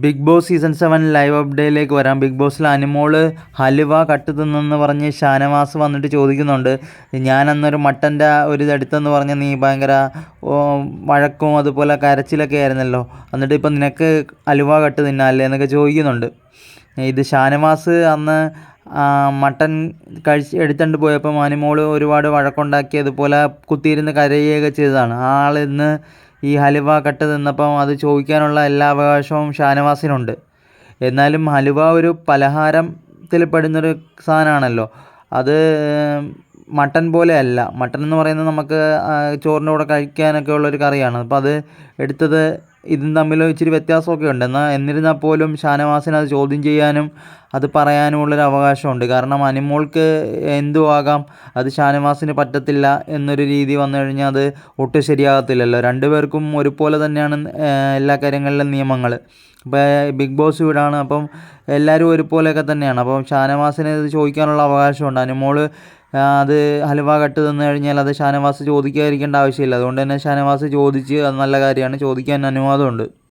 Bigg Boss season seven live അപ്ഡേറ്റിലേക്ക് വരാം. Big ബോസിൽ Anumol halwa cut തിന്നെന്ന് പറഞ്ഞ് ഷാനവാസ് വന്നിട്ട് ചോദിക്കുന്നുണ്ട്. ഞാൻ അന്നൊരു മട്ടന്റെ ഒരു ഇതെടുത്തെന്ന് പറഞ്ഞ് നീ ഭയങ്കര വഴക്കും അതുപോലെ കരച്ചിലൊക്കെ ആയിരുന്നല്ലോ. എന്നിട്ട് ഇപ്പം നിനക്ക് ഹലുവ കട്ട് തിന്നാല്ലേ എന്നൊക്കെ ചോദിക്കുന്നുണ്ട്. ഇത് ഷാനവാസ് അന്ന് മട്ടൻ കഴിച്ച് എടുത്തുകൊണ്ട് പോയപ്പം അനുമോൾ ഒരുപാട് വഴക്കുണ്ടാക്കി അതുപോലെ കുത്തിയിരുന്ന് കരയുകയൊക്കെ ചെയ്തതാണ്. ആളിന്ന് ഈ ഹലുവ കട്ട് തിന്നപ്പം അത് ചോദിക്കാനുള്ള എല്ലാ അവകാശവും ഷാനവാസിനുണ്ട്. എന്നാലും ഹലുവ ഒരു പലഹാരത്തിൽ പെടുന്നൊരു സാധനമാണല്ലോ. അത് മട്ടൻ പോലെ അല്ല മട്ടൻ എന്ന് പറയുന്നത് നമുക്ക് ചോറിന്റെ കൂടെ കഴിക്കാനൊക്കെ ഉള്ളൊരു കറിയാണ്. അപ്പോൾ അത് എടുത്തത് ഇതും തമ്മിൽ ഇച്ചിരി വ്യത്യാസമൊക്കെ ഉണ്ട്. എന്നാൽ എന്നിരുന്നാൽ പോലും ഷാനവാസിന് അത് ചോദ്യം ചെയ്യാനും അത് പറയാനുമുള്ളൊരു അവകാശമുണ്ട്. കാരണം അനിമോൾക്ക് എന്തും ആകാം അത് ഷാനവാസിന് പറ്റത്തില്ല എന്നൊരു രീതി വന്നു കഴിഞ്ഞാൽ അത് ഒട്ടും ശരിയാകത്തില്ലല്ലോ. രണ്ടുപേർക്കും ഒരുപോലെ തന്നെയാണ് എല്ലാ കാര്യങ്ങളിലും നിയമങ്ങൾ. ഇപ്പോൾ ബിഗ് ബോസ് വീടാണ് അപ്പം എല്ലാവരും ഒരുപോലെയൊക്കെ തന്നെയാണ്. അപ്പം ഷാനവാസിന് ഇത് ചോദിക്കാനുള്ള അവകാശമുണ്ട്. അനുമോൾ അത് ഹലുവ കട്ട് തന്നു കഴിഞ്ഞാൽ അത് ഷാനവാസ് ചോദിക്കാതിരിക്കേണ്ട ആവശ്യമില്ല. അതുകൊണ്ട് തന്നെ ഷാനവാസ് ചോദിച്ച് അത് നല്ല കാര്യമാണ്. ചോദിക്കാൻ അനുവാദമുണ്ട്.